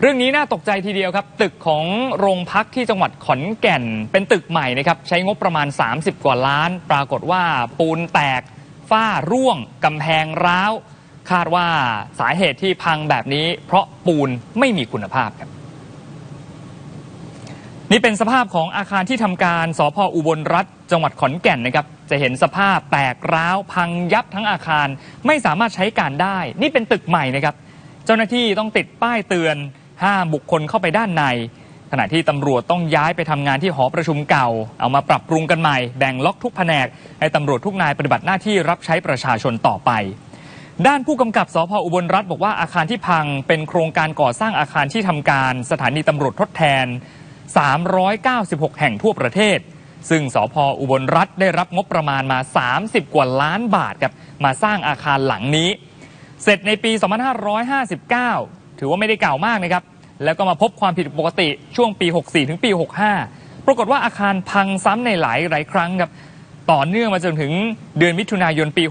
เรื่องนี้น่าตกใจทีเดียวครับ ตึกของโรงพักที่จังหวัดขอนแก่น เป็นตึกใหม่นะครับ ใช้งบประมาณ 30 กว่าล้าน ปรากฏว่าปูนแตก ฝ้าร่วงกำแพงร้าว คาดว่าสาเหตุที่พังแบบนี้ เพราะปูนไม่มีคุณภาพครับ นี่เป็นสภาพของอาคารที่ทำการสพอุบลรัฐจังหวัดขอนแก่นนะครับ จะเห็นสภาพแตกร้าว พังยับทั้งอาคารไม่สามารถใช้การได้ นี่เป็นตึกใหม่นะครับ เจ้าหน้าที่ต้องติดป้ายเตือน ห้ามบุคคลเข้าไปด้านใน ขณะที่ตำรวจต้องย้ายไปทำงานที่หอประชุมเก่า เอามาปรับปรุงกันใหม่ แบ่งล็อกทุกแผนก ให้ตำรวจทุกนายปฏิบัติหน้าที่รับใช้ประชาชนต่อไป ด้านผู้กำกับสพอุบลรัฐบอกว่าอาคารที่พังเป็นโครงการก่อสร้างอาคารที่ทำการสถานีตำรวจทดแทน 396 แห่งทั่วประเทศซึ่งสพอุบลรัฐได้รับงบประมาณมา 30 กว่าล้านบาทครับมาสร้างอาคารหลังนี้ เสร็จในปี 2559 ถือว่าไม่ได้เก่ามากนะครับ แล้วก็มาพบความผิดปกติช่วงปี 64 ถึงปี 65 ปรากฏว่าอาคารพังซ้ำในหลายหลายครั้งครับ ต่อเนื่องมาจนถึงเดือนมิถุนายนปี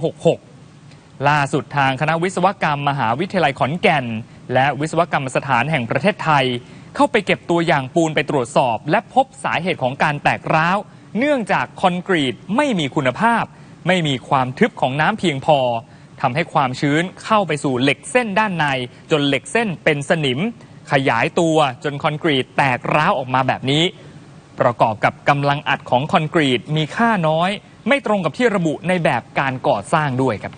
66 ล่าสุดทางคณะวิศวกรรม มหาวิทยาลัยขอนแก่น และวิศวกรรมสถานแห่งประเทศไทย เข้าไปเก็บตัวอย่างปูนไปตรวจสอบ และพบสาเหตุของการแตกร้าว เนื่องจากคอนกรีตไม่มีคุณภาพ ไม่มีความทึบของน้ำเพียงพอ ทำให้ความชื้นเข้าไปสู่เหล็กเส้นด้านใน จนเหล็กเส้นเป็นสนิม ขยายตัวจนคอนกรีตแตกร้าวออกมาแบบนี้ ประกอบกับกำลังอัดของคอนกรีตมีค่าน้อย ไม่ตรงกับที่ระบุในแบบการก่อสร้างด้วยครับ